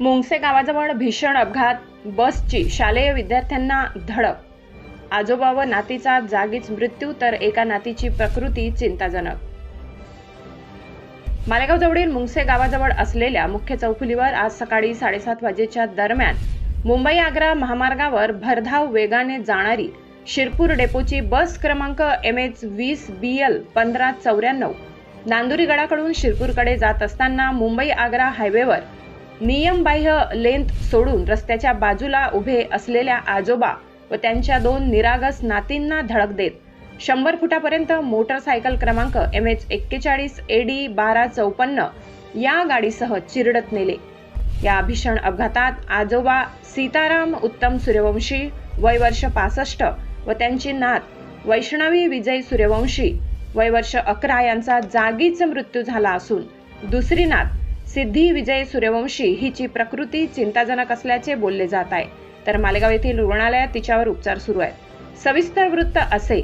मुंगसे गावाजवळ भीषण अपघात बसची शालेय विद्यार्थ्यांना धडक. आजोबा व नातीचा जागीच मृत्यू तर एका नातीची प्रकृती चिंताजनक. मालेगावजवळील मुंगसे गावाजवळ असलेल्या मुख्य चौफुलीवर आज सकाळी साडेसात वाजेच्या दरम्यान मुंबई आग्रा महामार्गावर भरधाव वेगाने जाणारी शिरपूर डेपोची बस क्रमांक एम एच वीस बी एल पंधरा चौऱ्याण्णव नांदुरी गडाकडून शिरपूरकडे जात असताना मुंबई आग्रा हायवेवर नियमबाह्य लेंथ सोडून रस्त्याच्या बाजूला उभे असलेल्या आजोबा व त्यांच्या दोन निरागस नातींना धडक देत शंभर फुटापर्यंत मोटरसायकल क्रमांक एम एच एक्केचाळीस ए डी बारा चौपन्न या गाडीसह चिरडत नेले. या भीषण अपघातात आजोबा सीताराम उत्तम सूर्यवंशी वय वर्ष पासष्ट व त्यांची नात वैष्णवी विजय सूर्यवंशी वय वर्ष अकरा यांचा जागीच मृत्यू झाला असून दुसरी नात सिद्धी विजय सूर्यवंशी हिची प्रकृती चिंताजनक असल्याचे बोलले जात आहे. तर मालेगाव येथील रुग्णालयात तिच्यावर उपचार सुरू आहेत. सविस्तर वृत्त असे.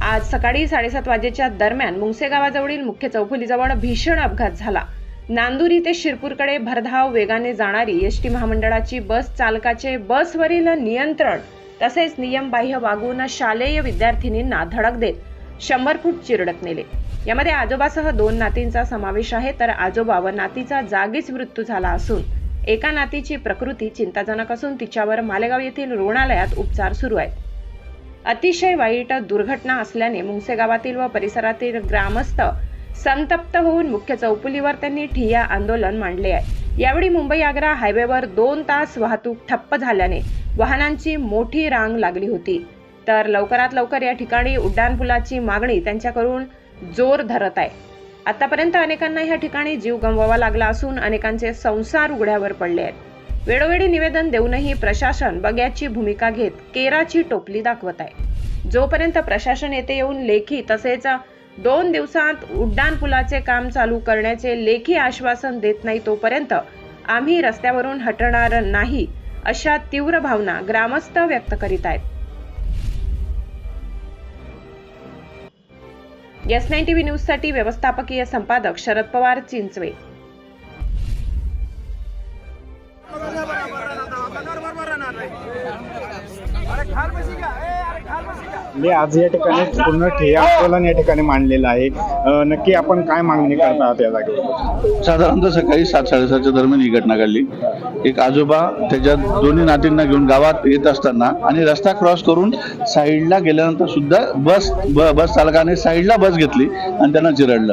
आज सकाळी साडेसात वाजेच्या दरम्यान मुंगसे गावाजवळील मुख्य चौफुलीजवळ भीषण अपघात झाला. नांदुरी ते शिरपूरकडे भरधाव वेगाने जाणारी एस टी महामंडळाची बस चालकाचे बसवरील नियंत्रण तसेच नियमबाह्य वागून शालेय विद्यार्थिनींना धडक देत शंभर फूट चिरडत नेले. यामध्ये आजोबासह दोन नातींचा समावेश आहे. तर आजोबा व नातीचा जागीच मृत्यू झाला असून एका नातीची प्रकृती चिंताजनक असून तिच्यावर मालेगाव येथील रुग्णालयात उपचार सुरू आहेत. अतिशय वाईट दुर्घटना असल्याने मुंगसे गावातील व परिसरातील ग्रामस्थ संतप्त होऊन मुख्य चौपुलीवर त्यांनी ठिय्या आंदोलन मांडले आहे. यावेळी मुंबई आग्रा हायवेवर दोन तास वाहतूक ठप्प झाल्याने वाहनांची मोठी रांग लागली होती. तर लवकरात लवकर या ठिकाणी उड्डाणपुलाची मागणी त्यांच्याकडून जोर धरत आहे. आतापर्यंत अनेकांना ह्या ठिकाणी जीव गमवावा लागला असून अनेकांचे संसार उघड्यावर पडले आहेत. वेळोवेळी निवेदन देऊनही प्रशासन बग्याची भूमिका घेत केराची टोपली दाखवत आहे. जोपर्यंत प्रशासन येथे येऊन लेखी तसेच दोन दिवसात उड्डाण पुलाचे काम चालू करण्याचे लेखी आश्वासन देत नाही तोपर्यंत आम्ही रस्त्यावरून हटणार नाही अशा तीव्र भावना ग्रामस्थ व्यक्त करीत आहेत. एस नाईन टीव्ही न्यूजसाठी व्यवस्थापकीय संपादक शरद पवार चिंचवे. मी आज या ठिकाणी पूर्ण ठिय्या आंदोलन या ठिकाणी मांडलेलं आहे. नक्की आपण काय मागणी करता आहात या जागेवर? साधारणतः सकाळी सात साडेसातच्या दरम्यान ही घटना घडली. एक आजोबा त्याच्या दोन्ही नातींना घेऊन गावात येत असताना आणि रस्ता क्रॉस करून साईडला गेल्यानंतर सुद्धा बस बस चालकाने साईडला बस घेतली आणि त्यांना चिरडलं.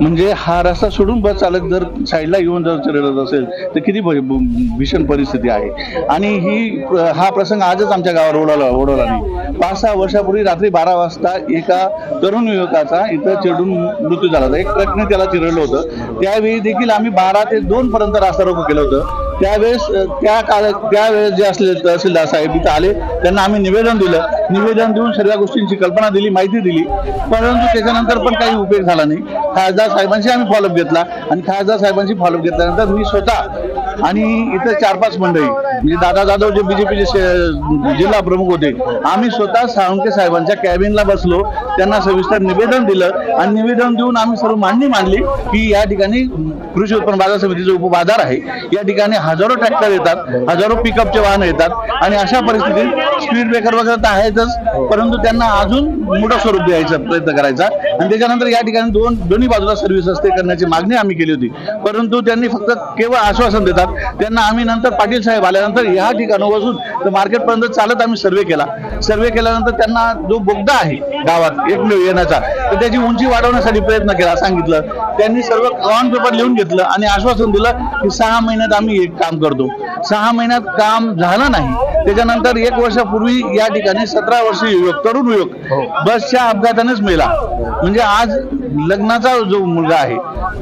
म्हणजे हा रस्ता सोडून बस चालक जर साईडला येऊन जर चिरडत असेल तर किती भ- भीषण परिस्थिती आहे. आणि ही हा प्रसंग आजच आमच्या गावावर ओढवला ओढवला नाही. पाच सहा वर्ष वर्षापूर्वी रात्री बारा वाजता एका तरुण युवकाचा इथं चिरडून मृत्यू झाला होता. एक ट्रकने त्याला चिरडलं होतं. त्यावेळी देखील आम्ही बारा ते दोन पर्यंत रास्ता रोको केलं होतं. त्यावेळेस त्या काळ त्यावेळेस जे असले तहसीलदार साहेब इथं आले त्यांना आम्ही निवेदन दिलं. निवेदन देऊन सर्व गोष्टींची कल्पना दिली माहिती दिली. परंतु त्याच्यानंतर पण काही उपयोग झाला नाही. खासदार साहेबांशी आम्ही फॉलोअप घेतला आणि खासदार साहेबांशी फॉलोअप घेतल्यानंतर मी स्वतः आणि इथं चार पाच मंडळी म्हणजे दादा जाधव जे बीजेपीचे जिल्हा प्रमुख होते आम्ही स्वतः साळुंके साहेबांच्या कॅबिनला बसलो. त्यांना सविस्तर निवेदन दिलं आणि निवेदन देऊन आम्ही सर्व मांडणी मांडली की या ठिकाणी कृषी उत्पन्न बाजार समितीचा उपबाजार आहे. या ठिकाणी हजारो ट्रॅक्टर येतात हजारो पिकअपचे वाहन येतात आणि अशा परिस्थितीत स्पीड ब्रेकर वगैरे तर आहेतच परंतु त्यांना अजून मोठं स्वरूप द्यायचा प्रयत्न करायचा. आणि त्याच्यानंतर या ठिकाणी दोन दोन्ही बाजूला सर्व्हिस असते करण्याची मागणी आम्ही केली होती. परंतु त्यांनी फक्त केवळ आश्वासन देतात. त्यांना आम्ही नंतर पाटील साहेब आल्यानंतर या ठिकाणी बसून तर मार्केटपर्यंत चालत आम्ही सर्वे केला. सर्वे केल्यानंतर त्यांना जो बोगदा आहे गावात एकमेव येण्याचा. तर त्याची उंची वाढवण्यासाठी प्रयत्न केला सांगितलं. त्यांनी सर्व ऑन पेपर लिहून घेतलं आणि आश्वासन दिलं की सहा महिन्यात आम्ही एक काम करतो. सहा महिन्यात काम झालं नाही. त्याच्यानंतर एक वर्षापूर्वी या ठिकाणी सतरा वर्षीय युवक तरुण युवक बसच्या अपघातानेच मेला. म्हणजे आज लग्नाचा जो मुलगा आहे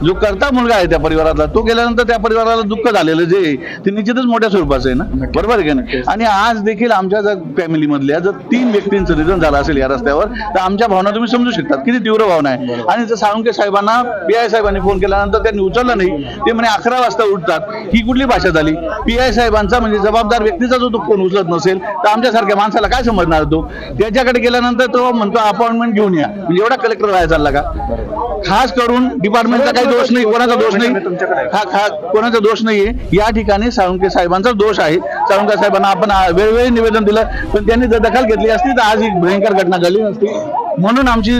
जो करता मुलगा आहे त्या परिवारातला तो गेल्यानंतर त्या परिवाराला दुःख झालेलं जे ते निश्चितच मोठ्या स्वरूपाचं आहे ना? बरोबर आहे का नाही? आणि आज देखील आमच्या जर फॅमिली मधल्या जर तीन व्यक्तींचं निधन झालं असेल या रस्त्यावर तर आमच्या भावना तुम्ही समजू शकतात. किती तीव्र भावना आहे. आणि जर साळुंके साहेबांना पी आय साहेबांनी फोन केल्यानंतर त्यांनी उचललं नाही ते म्हणे अकरा वाजता उठतात. ही कुठली भाषा झाली? पी आय साहेबांचा म्हणजे जबाबदार व्यक्तीचा जो तो फोन उचलत नसेल तर आमच्यासारख्या माणसाला काय समजणार तो? त्याच्याकडे गेल्यानंतर तो म्हणतो अपॉइंटमेंट घेऊन या. म्हणजे एवढा कलेक्टर व्हायला चालला का? खास करून डिपार्टमेंटचा काही दोष नाही कोणाचा दोष नाही. हा खा कोणाचा दोष नाहीये. या ठिकाणी साळुंके साहेबांचा दोष आहे. साळुंके साहेबांना आपण वेळोवेळी निवेदन दिलं पण त्यांनी जर दखल घेतली असती तर आज ही भयंकर घटना घडली नसती. म्हणून आमची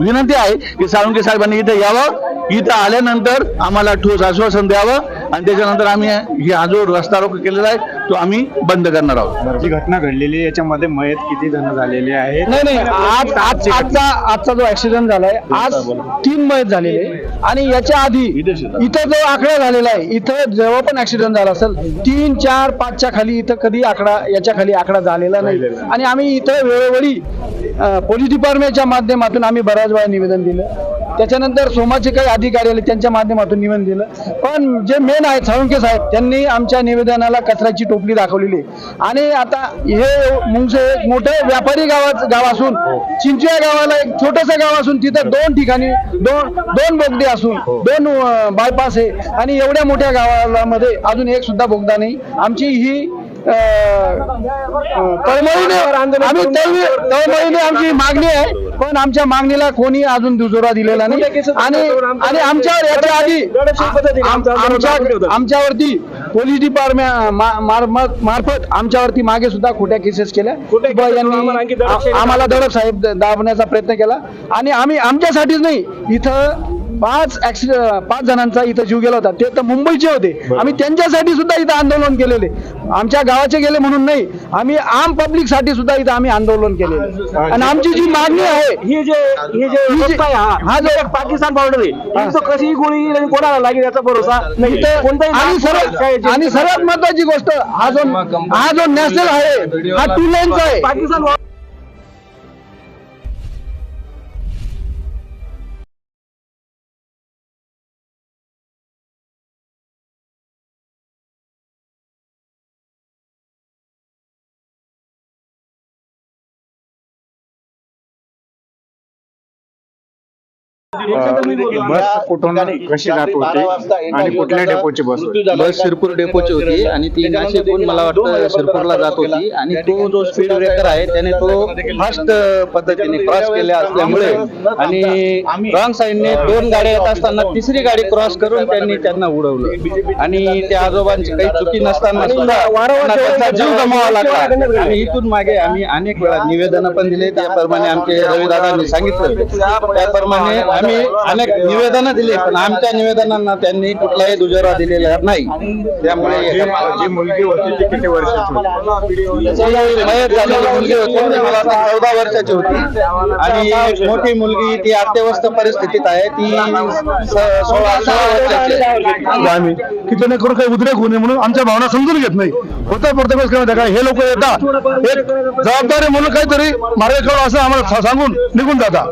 विनंती आहे की साळुंके साहेबांनी इथं यावं. इथं आल्यानंतर आम्हाला ठोस आश्वासन द्यावं. आणि त्याच्यानंतर आम्ही ही हा जो रस्ता रोको केलेला आहे तो आम्ही बंद करणार आहोत. जी घटना घडलेली आहे, याच्यामध्ये मयत किती जण झालेले आहेत? नाही नाही आज आज आजचा आजचा जो ऍक्सिडेंट झालाय आज तीन मयत झालेले आणि याच्या आधी इथं जो आकडा झालेला आहे इथं जेव्हा पण ऍक्सिडेंट झाला असेल तीन चार पाचच्या खाली इथं कधी आकडा याच्या खाली आकडा झालेला नाही. आणि आम्ही इथं वेळोवेळी पोलीस डिपार्टमेंटच्या माध्यमातून आम्ही बऱ्याच वेळा निवेदन दिलं. त्याच्यानंतर सोमाचे काही अधिकारी आले त्यांच्या माध्यमातून निवेदन दिलं. पण जे मेन आहेत साळुंके साहेब त्यांनी आमच्या निवेदनाला कचऱ्याची टोपली दाखवलेली आहे. आणि आता हे मुंगसे एक मोठं व्यापारी गावात गाव असून चिंचव्या गावाला एक छोटस गाव असून तिथं दोन ठिकाणी दोन दोन बोगदे असून दोन बायपास आहे. आणि एवढ्या मोठ्या गावाला मध्ये अजून एक सुद्धा बोगदा नाही. आमची ही तळमळीने आम्ही तळमळी- तळमळीने आमची मागणी आहे. पण आमच्या मागणीला कोणी अजून दुजोरा दिलेला नाही. आणि आणि आमच्यावर याच्या आधी आम- आमच्या आमच्यावरती पोलीस डिपार्टमेंट मार्फत आमच्यावरती मागे सुद्धा खोट्या केसेस केल्या. यांनी आम्हाला दडप साहेब दाबण्याचा प्रयत्न केला. आणि आम्ही आमच्यासाठीच नाही इथं पाच पाच जणांचा इथं जीव गेला होता. ते तर मुंबईचे होते. आम्ही त्यांच्यासाठी सुद्धा इथं आंदोलन केलेले. आमच्या गावाचे गेले म्हणून नाही. आम्ही आम पब्लिकसाठी सुद्धा इथं आम्ही आंदोलन केले आणि आमची जी मागणी आहे ही जे ही जे ही जी- एक पाकिस्तान बॉर्डर आहे कशी गोळी कोणाला लागेल याचा भरोसा नाही. आणि सर्वात आणि सर्वात महत्वाची गोष्ट हा जो हा जो नॅशनल आहे हा टू लाईनचा आहे. पाकिस्तान बस कुठून कशी जात होती? आणि कुठल्या डेपोची बस होती? बस शिरपूर डेपोची होती आणि ती नाशिकहून मला वाटतं शिरपूरला जात होती. आणि तो जो स्पीड ब्रेकर आहे त्याने तो फास्ट पद्धतीने क्रॉस केले असल्यामुळे आणि रॉंग साईडने दोन गाड्या येत असताना तिसरी गाडी क्रॉस करून त्यांनी त्यांना उडवलं. आणि त्या आजोबांची काही चुकी नसताना सुद्धा जीव गमावा लागला. आणि इथून मागे आम्ही अनेक वेळा निवेदन पण दिले त्याप्रमाणे आमचे रविदादांनी सांगितलं. त्याप्रमाणे आम्ही अनेक निवेदन दिली पण आमच्या निवेदनांना त्यांनी कुठलाही दुजोरा दिलेला नाही. त्यामुळे जी जी मुलगी होती ती किती वर्षाची होती? जी मयत झालेली मुलगी होती ती मला वाटतं चौदा वर्षाची होती. आणि मोठी मुलगी ती अत्यवस्थ परिस्थितीत आहे ती स- सोळा सोळा वर्षाची आहे. आम्ही. की जेणेकरून काही उद्रेक होऊ नये म्हणून आमच्या भावना समजून घेत नाही. होतं प्रत्येक काय आहे हे लोक येतात. एक जबाबदारी म्हणून काहीतरी मार्ग काढू असं आम्हाला सा- सांगून निघून जातात.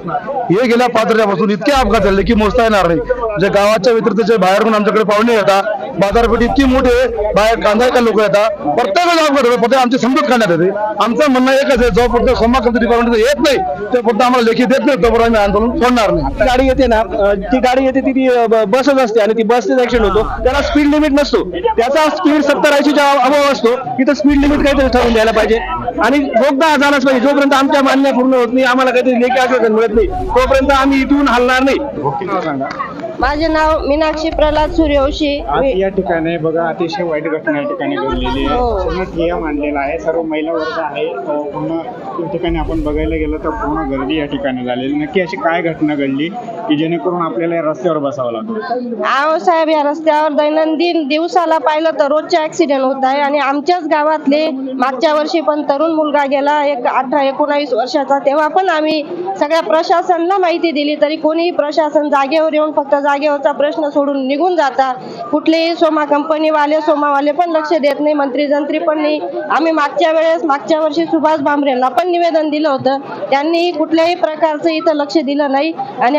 हे गेल्या पाच वर्षापासून इतके अपघात झाले की मोजता येणार नाही. जे गावाच्या व्यतिरिक्त जे बाहेरून आमच्याकडे पाहुणे येतात बाजारपेठ इतकी मोठी आहे बाहेर कांदा लोक येतात प्रत्येक अपघात होतो प्रत्येक आमची समजूत करण्यात येते. आमचं म्हणणं एकच आहे जोपर्यंत सोमा डिपार्टमेंट येत नाही ते फक्त आम्हाला लेखी देत नाही तोपर्यंत आम्ही आंदोलन सोडणार नाही. गाडी येते ना ती गाडी येते ती बसच असते आणि ती बसनेच ऍक्सिडेंट होतो. त्याला स्पीड लिमिट नसतो. त्याचा स्पीड सत्तर ऐंशीच्या अभाव असतो. तिथं स्पीड लिमिट काहीतरी ठरवून द्यायला पाहिजे. आणि बोगदा झालाच पाहिजे म्हणजे जोपर्यंत आमच्या मान्य पूर्ण होत नाही आम्हाला काहीतरी लेखी आश्वासन मिळत नाही तोपर्यंत आम्ही इथून हलणार नाही. माझे नाव मीनाक्षी प्रल्हाद सूर्यवंशी. आज या ठिकाणी बघा अतिशय वाईट घटना या ठिकाणी घडलेली आहे. हो. पूर्ण ठिय्या मांडलेला आहे. सर्व महिला वर्ग आहे. अ, पूर्ण या ठिकाणी आपण बघायला गेलं तर पूर्ण गर्दी या ठिकाणी झालेली. नक्की अशी काय घटना घडली की जेणेकरून आपल्याला या रस्त्यावर बसावं लागलं? आहो साहेब या रस्त्यावर दैनंदिन दिवसाला पाहिलं तर रोजचे ऍक्सिडेंट होत आहे आणि आमच्याच गावातले मागच्या वर्षी पण तरुण मुलगा गेला. एक अठरा एकोणावीस वर्षाचा. तेव्हा पण आम्ही सगळ्या प्रशासनाला माहिती दिली तरी कोणीही प्रशासन जागेवर येऊन फक्त जागेवरचा प्रश्न सोडून निघून जाता. कुठलेही सोमा कंपनीवाले सोमावाले पण लक्ष देत नाही. मंत्री जंत्री पण नाही. आम्ही मागच्या वेळेस मागच्या वर्षी सुभाष भामरेंना पण निवेदन दिलं होतं. त्यांनी कुठल्याही प्रकारचं इथं लक्ष दिलं नाही. आणि